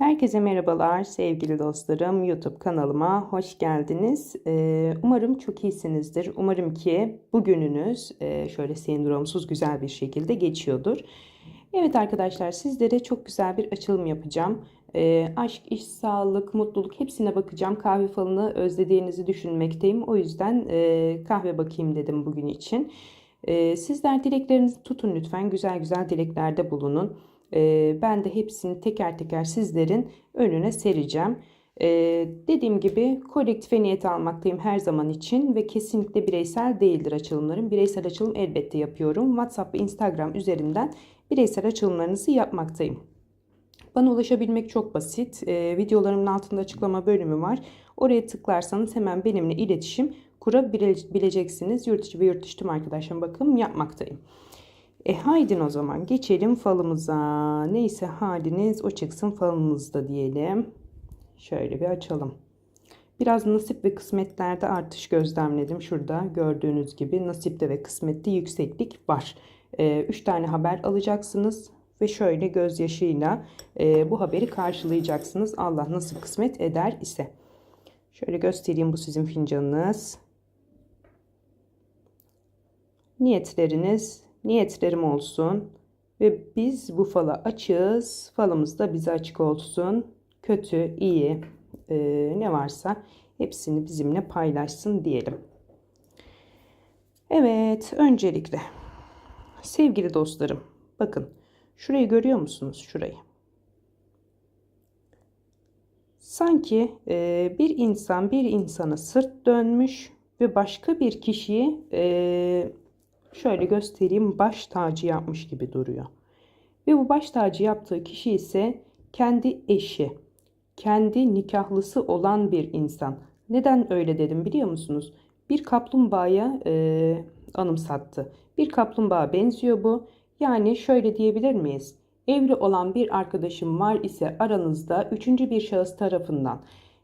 Herkese merhabalar sevgili dostlarım. YouTube kanalıma hoş geldiniz. Ee, umarım çok iyisinizdir. Umarım ki bugününüz e, şöyle sendromsuz güzel bir şekilde geçiyordur. Evet arkadaşlar sizlere çok güzel bir açılım yapacağım. Ee, aşk, iş, sağlık, mutluluk hepsine bakacağım. Kahve falını özlediğinizi düşünmekteyim. O yüzden e, kahve bakayım dedim bugün için. E, sizler dileklerinizi tutun lütfen. Güzel güzel dileklerde bulunun. Ee, ben de hepsini teker teker sizlerin önüne sereceğim. Ee, dediğim gibi kolektife niyet almaktayım her zaman için ve kesinlikle bireysel değildir açılımlarım. Bireysel açılım elbette yapıyorum. WhatsApp ve Instagram üzerinden bireysel açılımlarınızı yapmaktayım. Bana ulaşabilmek çok basit. Ee, videolarımın altında açıklama bölümü var. Oraya tıklarsanız hemen benimle iletişim kurabileceksiniz. Yurt içi ve yurt dışı tüm arkadaşlarım bakım yapmaktayım. E haydin o zaman geçelim falımıza. Neyse haliniz o çıksın falımızda diyelim. Şöyle bir açalım. Biraz nasip ve kısmetlerde artış gözlemledim. Şurada gördüğünüz gibi nasipte ve kısmette yükseklik var. 3 e, tane haber alacaksınız ve şöyle gözyaşıyla e, bu haberi karşılayacaksınız. Allah nasıl kısmet eder ise. Şöyle göstereyim bu sizin fincanınız. Niyetleriniz niyetlerim olsun. Ve biz bu fala açığız. Falımız da bize açık olsun. Kötü, iyi e, ne varsa hepsini bizimle paylaşsın diyelim. Evet öncelikle sevgili dostlarım bakın şurayı görüyor musunuz şurayı? Sanki e, bir insan bir insana sırt dönmüş ve başka bir kişiyi e, şöyle göstereyim baş tacı yapmış gibi duruyor. Ve bu baş tacı yaptığı kişi ise kendi eşi, kendi nikahlısı olan bir insan. Neden öyle dedim biliyor musunuz? Bir kaplumbağaya e, anımsattı. Bir kaplumbağa benziyor bu. Yani şöyle diyebilir miyiz? Evli olan bir arkadaşım var ise aranızda üçüncü bir şahıs tarafından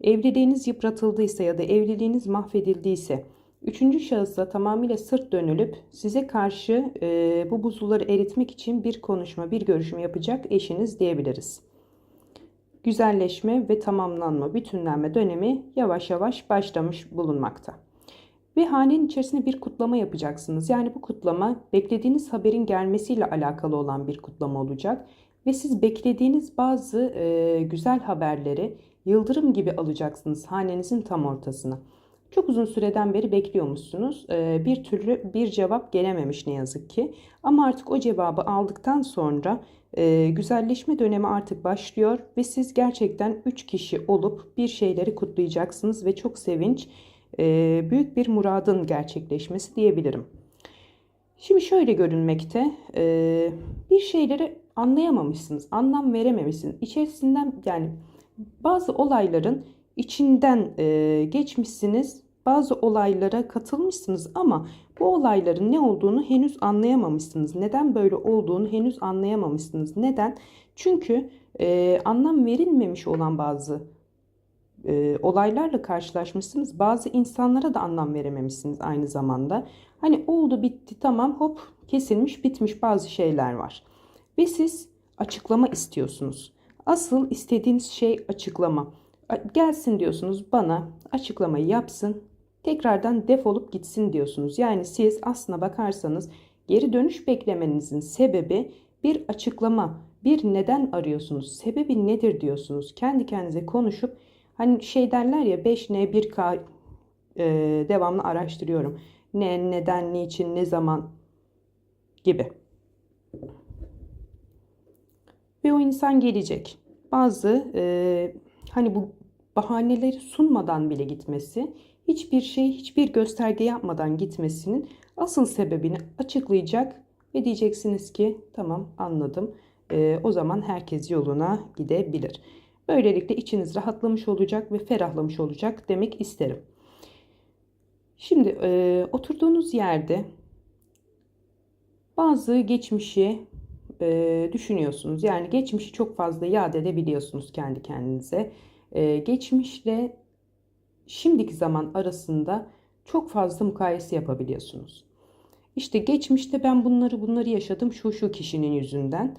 evliliğiniz yıpratıldıysa ya da evliliğiniz mahvedildiyse Üçüncü şahısa tamamıyla sırt dönülüp size karşı e, bu buzulları eritmek için bir konuşma, bir görüşüm yapacak eşiniz diyebiliriz. Güzelleşme ve tamamlanma, bütünlenme dönemi yavaş yavaş başlamış bulunmakta. Ve hanenin içerisinde bir kutlama yapacaksınız. Yani bu kutlama beklediğiniz haberin gelmesiyle alakalı olan bir kutlama olacak. Ve siz beklediğiniz bazı e, güzel haberleri yıldırım gibi alacaksınız hanenizin tam ortasına. Çok uzun süreden beri bekliyormuşsunuz. Ee, bir türlü bir cevap gelememiş ne yazık ki. Ama artık o cevabı aldıktan sonra e, güzelleşme dönemi artık başlıyor ve siz gerçekten 3 kişi olup bir şeyleri kutlayacaksınız ve çok sevinç, e, büyük bir muradın gerçekleşmesi diyebilirim. Şimdi şöyle görünmekte, e, bir şeyleri anlayamamışsınız, anlam verememişsiniz. İçerisinden yani bazı olayların içinden e, geçmişsiniz. Bazı olaylara katılmışsınız ama bu olayların ne olduğunu henüz anlayamamışsınız. Neden böyle olduğunu henüz anlayamamışsınız. Neden? Çünkü e, anlam verilmemiş olan bazı e, olaylarla karşılaşmışsınız. Bazı insanlara da anlam verememişsiniz aynı zamanda. Hani oldu bitti tamam hop kesilmiş bitmiş bazı şeyler var. Ve siz açıklama istiyorsunuz. Asıl istediğiniz şey açıklama gelsin diyorsunuz bana açıklamayı yapsın. Tekrardan defolup gitsin diyorsunuz. Yani siz aslına bakarsanız geri dönüş beklemenizin sebebi bir açıklama, bir neden arıyorsunuz. Sebebi nedir diyorsunuz. Kendi kendinize konuşup hani şey derler ya 5N 1K e, devamlı araştırıyorum. Ne, neden, niçin, ne zaman gibi. Ve o insan gelecek. Bazı e, hani bu bahaneleri sunmadan bile gitmesi, hiçbir şey, hiçbir gösterge yapmadan gitmesinin asıl sebebini açıklayacak ve diyeceksiniz ki tamam anladım. E, o zaman herkes yoluna gidebilir. Böylelikle içiniz rahatlamış olacak ve ferahlamış olacak demek isterim. Şimdi e, oturduğunuz yerde bazı geçmişi e, düşünüyorsunuz. Yani geçmişi çok fazla yad edebiliyorsunuz kendi kendinize e, geçmişle şimdiki zaman arasında çok fazla mukayese yapabiliyorsunuz. İşte geçmişte ben bunları bunları yaşadım şu şu kişinin yüzünden.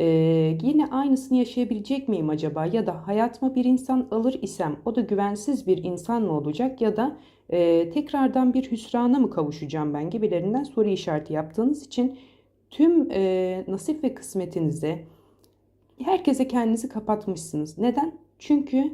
Ee, yine aynısını yaşayabilecek miyim acaba? Ya da hayatıma bir insan alır isem o da güvensiz bir insan mı olacak? Ya da e, tekrardan bir hüsrana mı kavuşacağım ben gibilerinden soru işareti yaptığınız için tüm e, nasip ve kısmetinize herkese kendinizi kapatmışsınız. Neden? Çünkü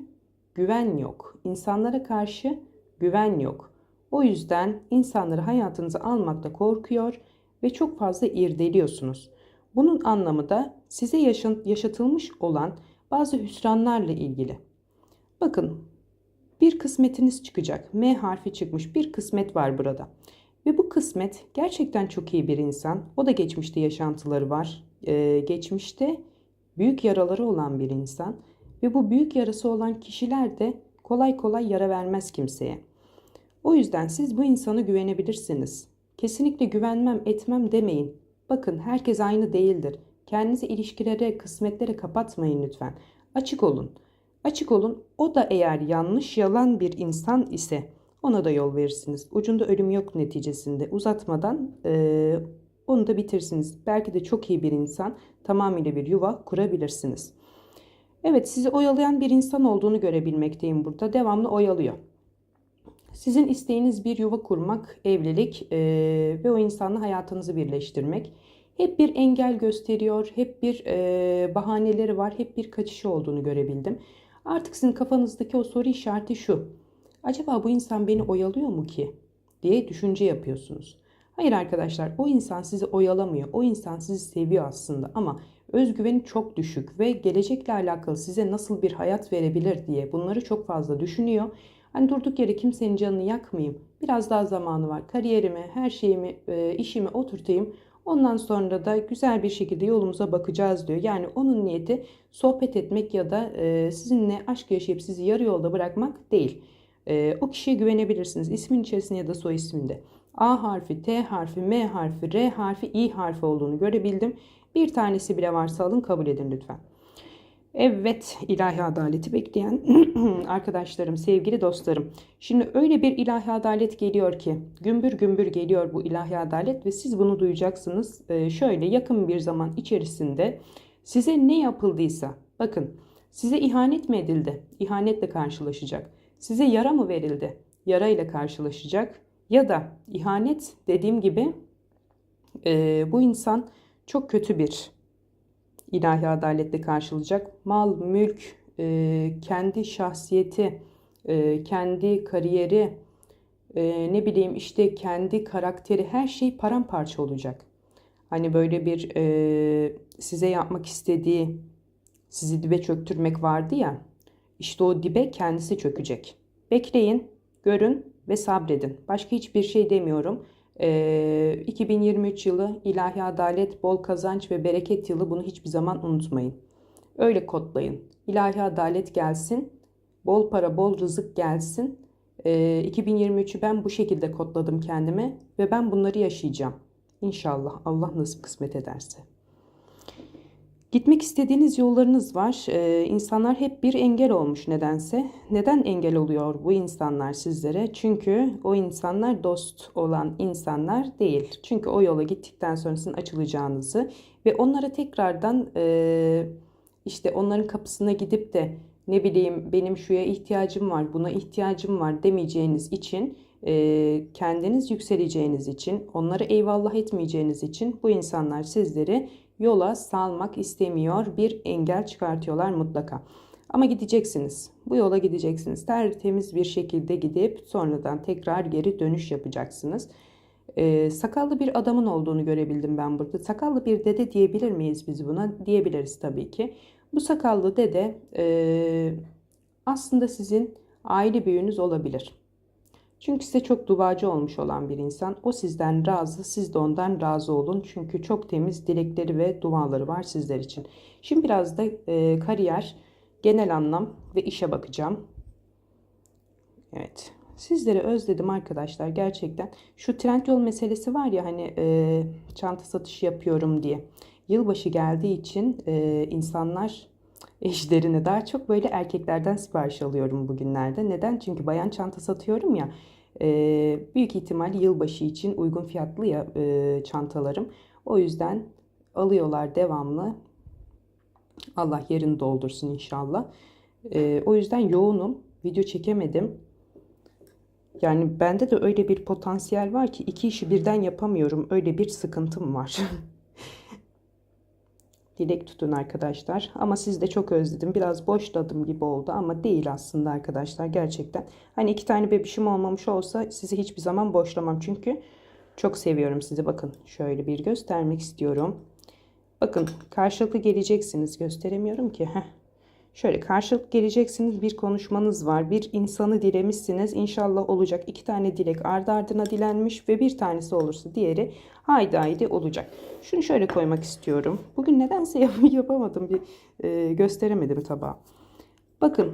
güven yok. İnsanlara karşı güven yok. O yüzden insanları hayatınıza almakta korkuyor ve çok fazla irdeliyorsunuz. Bunun anlamı da size yaşatılmış olan bazı hüsranlarla ilgili. Bakın bir kısmetiniz çıkacak. M harfi çıkmış bir kısmet var burada. Ve bu kısmet gerçekten çok iyi bir insan. O da geçmişte yaşantıları var. Ee, geçmişte büyük yaraları olan bir insan. Ve bu büyük yarası olan kişiler de kolay kolay yara vermez kimseye. O yüzden siz bu insana güvenebilirsiniz. Kesinlikle güvenmem etmem demeyin. Bakın herkes aynı değildir. Kendinizi ilişkilere, kısmetlere kapatmayın lütfen. Açık olun. Açık olun. O da eğer yanlış, yalan bir insan ise ona da yol verirsiniz. Ucunda ölüm yok neticesinde. Uzatmadan e, onu da bitirsiniz. Belki de çok iyi bir insan. Tamamıyla bir yuva kurabilirsiniz. Evet sizi oyalayan bir insan olduğunu görebilmekteyim burada. Devamlı oyalıyor. Sizin isteğiniz bir yuva kurmak, evlilik e, ve o insanla hayatınızı birleştirmek. Hep bir engel gösteriyor, hep bir e, bahaneleri var, hep bir kaçışı olduğunu görebildim. Artık sizin kafanızdaki o soru işareti şu. Acaba bu insan beni oyalıyor mu ki? diye düşünce yapıyorsunuz. Hayır arkadaşlar o insan sizi oyalamıyor. O insan sizi seviyor aslında ama özgüveni çok düşük ve gelecekle alakalı size nasıl bir hayat verebilir diye bunları çok fazla düşünüyor. Hani durduk yere kimsenin canını yakmayayım. Biraz daha zamanı var. Kariyerimi, her şeyimi, e, işimi oturtayım. Ondan sonra da güzel bir şekilde yolumuza bakacağız diyor. Yani onun niyeti sohbet etmek ya da e, sizinle aşk yaşayıp sizi yarı yolda bırakmak değil. E, o kişiye güvenebilirsiniz. İsmin içerisinde ya da soy isminde. A harfi, T harfi, M harfi, R harfi, I harfi olduğunu görebildim. Bir tanesi bile varsa alın kabul edin lütfen. Evet ilahi adaleti bekleyen arkadaşlarım, sevgili dostlarım. Şimdi öyle bir ilahi adalet geliyor ki gümbür gümbür geliyor bu ilahi adalet ve siz bunu duyacaksınız. Ee, şöyle yakın bir zaman içerisinde size ne yapıldıysa bakın size ihanet mi edildi? İhanetle karşılaşacak. Size yara mı verildi? Yara ile karşılaşacak. Ya da ihanet dediğim gibi e, bu insan çok kötü bir ilahi adaletle karşılayacak. Mal, mülk, e, kendi şahsiyeti, e, kendi kariyeri, e, ne bileyim işte kendi karakteri her şey paramparça olacak. Hani böyle bir size yapmak istediği, sizi dibe çöktürmek vardı ya. İşte o dibe kendisi çökecek. Bekleyin, görün ve sabredin. Başka hiçbir şey demiyorum. 2023 ee, yılı ilahi adalet, bol kazanç ve bereket yılı bunu hiçbir zaman unutmayın. Öyle kodlayın. İlahi adalet gelsin, bol para, bol rızık gelsin. 2023'ü ee, ben bu şekilde kodladım kendime ve ben bunları yaşayacağım. İnşallah Allah nasip kısmet ederse. Gitmek istediğiniz yollarınız var. Ee, insanlar hep bir engel olmuş nedense. Neden engel oluyor bu insanlar sizlere? Çünkü o insanlar dost olan insanlar değil. Çünkü o yola gittikten sonrasında açılacağınızı ve onlara tekrardan e, işte onların kapısına gidip de ne bileyim benim şuya ihtiyacım var, buna ihtiyacım var demeyeceğiniz için e, kendiniz yükseleceğiniz için, onları eyvallah etmeyeceğiniz için bu insanlar sizleri yola salmak istemiyor. Bir engel çıkartıyorlar mutlaka. Ama gideceksiniz. Bu yola gideceksiniz. Tertemiz bir şekilde gidip sonradan tekrar geri dönüş yapacaksınız. Ee, sakallı bir adamın olduğunu görebildim ben burada. Sakallı bir dede diyebilir miyiz biz buna? Diyebiliriz tabii ki. Bu sakallı dede e, aslında sizin aile büyüğünüz olabilir. Çünkü size çok duacı olmuş olan bir insan. O sizden razı, siz de ondan razı olun. Çünkü çok temiz dilekleri ve duaları var sizler için. Şimdi biraz da e, kariyer, genel anlam ve işe bakacağım. Evet. Sizleri özledim arkadaşlar gerçekten. Şu trend yol meselesi var ya hani e, çanta satışı yapıyorum diye. Yılbaşı geldiği için e, insanlar eşlerine daha çok böyle erkeklerden sipariş alıyorum bugünlerde. Neden? Çünkü bayan çanta satıyorum ya. E, büyük ihtimal yılbaşı için uygun fiyatlı ya e, çantalarım. O yüzden alıyorlar devamlı. Allah yerini doldursun inşallah. Ee, o yüzden yoğunum. Video çekemedim. Yani bende de öyle bir potansiyel var ki iki işi birden yapamıyorum. Öyle bir sıkıntım var. Dilek tutun arkadaşlar. Ama siz de çok özledim. Biraz boşladım gibi oldu ama değil aslında arkadaşlar gerçekten. Hani iki tane bebişim olmamış olsa sizi hiçbir zaman boşlamam. Çünkü çok seviyorum sizi. Bakın şöyle bir göstermek istiyorum. Bakın karşılıklı geleceksiniz. Gösteremiyorum ki. Heh. Şöyle karşılık geleceksiniz bir konuşmanız var. Bir insanı dilemişsiniz. İnşallah olacak. İki tane dilek ardı ardına dilenmiş ve bir tanesi olursa diğeri haydi haydi olacak. Şunu şöyle koymak istiyorum. Bugün nedense yap- yapamadım. Bir e, gösteremedim tabağa. Bakın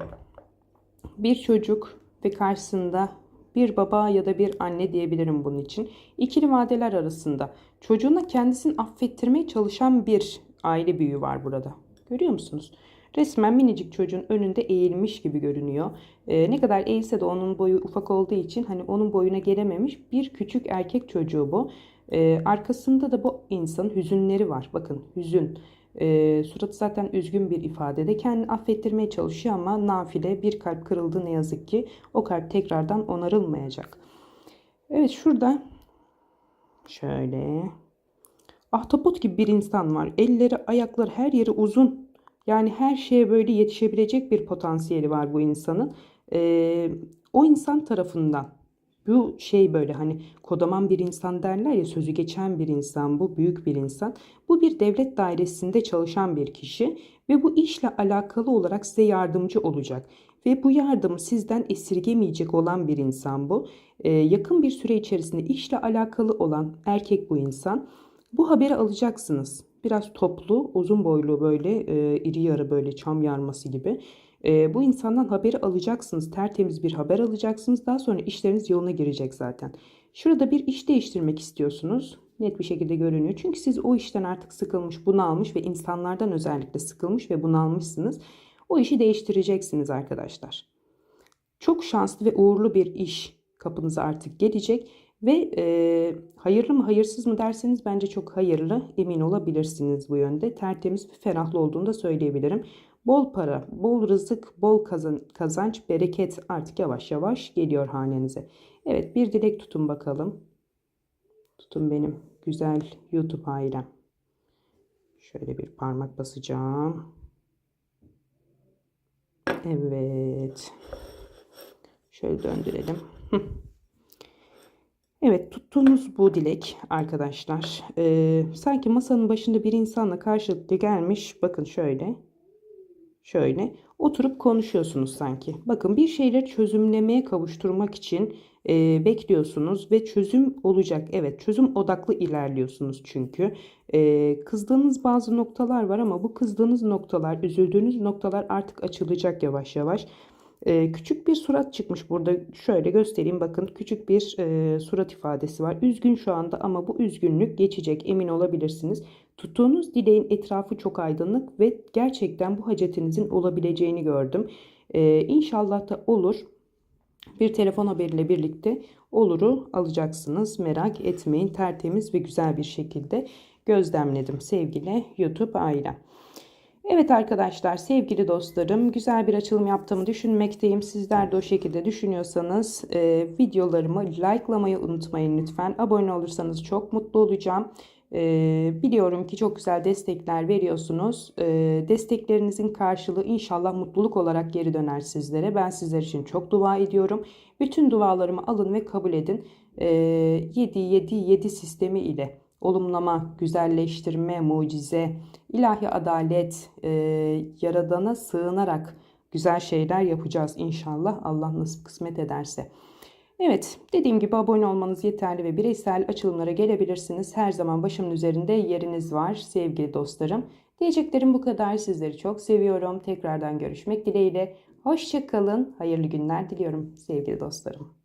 bir çocuk ve karşısında bir baba ya da bir anne diyebilirim bunun için. İkili vadeler arasında çocuğuna kendisini affettirmeye çalışan bir aile büyüğü var burada. Görüyor musunuz? Resmen minicik çocuğun önünde eğilmiş gibi görünüyor. Ee, ne kadar eğilse de onun boyu ufak olduğu için hani onun boyuna gelememiş bir küçük erkek çocuğu bu. Ee, arkasında da bu insanın hüzünleri var. Bakın hüzün. Ee, suratı zaten üzgün bir ifadede. Kendini affettirmeye çalışıyor ama nafile bir kalp kırıldı ne yazık ki. O kalp tekrardan onarılmayacak. Evet şurada şöyle ahtapot gibi bir insan var. Elleri, ayakları, her yeri uzun. Yani her şeye böyle yetişebilecek bir potansiyeli var bu insanın. Ee, o insan tarafından bu şey böyle hani kodaman bir insan derler ya sözü geçen bir insan bu büyük bir insan. Bu bir devlet dairesinde çalışan bir kişi ve bu işle alakalı olarak size yardımcı olacak. Ve bu yardımı sizden esirgemeyecek olan bir insan bu. Ee, yakın bir süre içerisinde işle alakalı olan erkek bu insan. Bu haberi alacaksınız. Biraz toplu, uzun boylu böyle e, iri yarı böyle çam yarması gibi. E, bu insandan haberi alacaksınız. Tertemiz bir haber alacaksınız. Daha sonra işleriniz yoluna girecek zaten. Şurada bir iş değiştirmek istiyorsunuz. Net bir şekilde görünüyor. Çünkü siz o işten artık sıkılmış, bunalmış ve insanlardan özellikle sıkılmış ve bunalmışsınız. O işi değiştireceksiniz arkadaşlar. Çok şanslı ve uğurlu bir iş kapınıza artık gelecek. Ve e, hayırlı mı hayırsız mı derseniz bence çok hayırlı emin olabilirsiniz bu yönde. Tertemiz ve ferahlı olduğunu da söyleyebilirim. Bol para, bol rızık, bol kazan, kazanç, bereket artık yavaş yavaş geliyor hanenize. Evet bir dilek tutun bakalım. Tutun benim güzel YouTube ailem. Şöyle bir parmak basacağım. Evet. Şöyle döndürelim. Evet tuttuğunuz bu dilek arkadaşlar e, sanki masanın başında bir insanla karşılıklı gelmiş bakın şöyle şöyle oturup konuşuyorsunuz sanki. Bakın bir şeyleri çözümlemeye kavuşturmak için e, bekliyorsunuz ve çözüm olacak. Evet çözüm odaklı ilerliyorsunuz çünkü. E, kızdığınız bazı noktalar var ama bu kızdığınız noktalar üzüldüğünüz noktalar artık açılacak yavaş yavaş. Ee, küçük bir surat çıkmış burada. Şöyle göstereyim bakın. Küçük bir e, surat ifadesi var. Üzgün şu anda ama bu üzgünlük geçecek emin olabilirsiniz. Tuttuğunuz dileğin etrafı çok aydınlık ve gerçekten bu hacetinizin olabileceğini gördüm. Ee, inşallah da olur. Bir telefon haberiyle birlikte oluru alacaksınız. Merak etmeyin. Tertemiz ve güzel bir şekilde gözlemledim sevgili YouTube ailem. Evet arkadaşlar sevgili dostlarım güzel bir açılım yaptığımı düşünmekteyim. Sizler de o şekilde düşünüyorsanız e, videolarımı likelamayı unutmayın lütfen. Abone olursanız çok mutlu olacağım. E, biliyorum ki çok güzel destekler veriyorsunuz. E, desteklerinizin karşılığı inşallah mutluluk olarak geri döner sizlere. Ben sizler için çok dua ediyorum. Bütün dualarımı alın ve kabul edin. E, 7-7-7 sistemi ile olumlama, güzelleştirme, mucize, ilahi adalet, e, yaradana sığınarak güzel şeyler yapacağız inşallah. Allah nasip kısmet ederse. Evet dediğim gibi abone olmanız yeterli ve bireysel açılımlara gelebilirsiniz. Her zaman başımın üzerinde yeriniz var sevgili dostlarım. Diyeceklerim bu kadar. Sizleri çok seviyorum. Tekrardan görüşmek dileğiyle. Hoşçakalın. Hayırlı günler diliyorum sevgili dostlarım.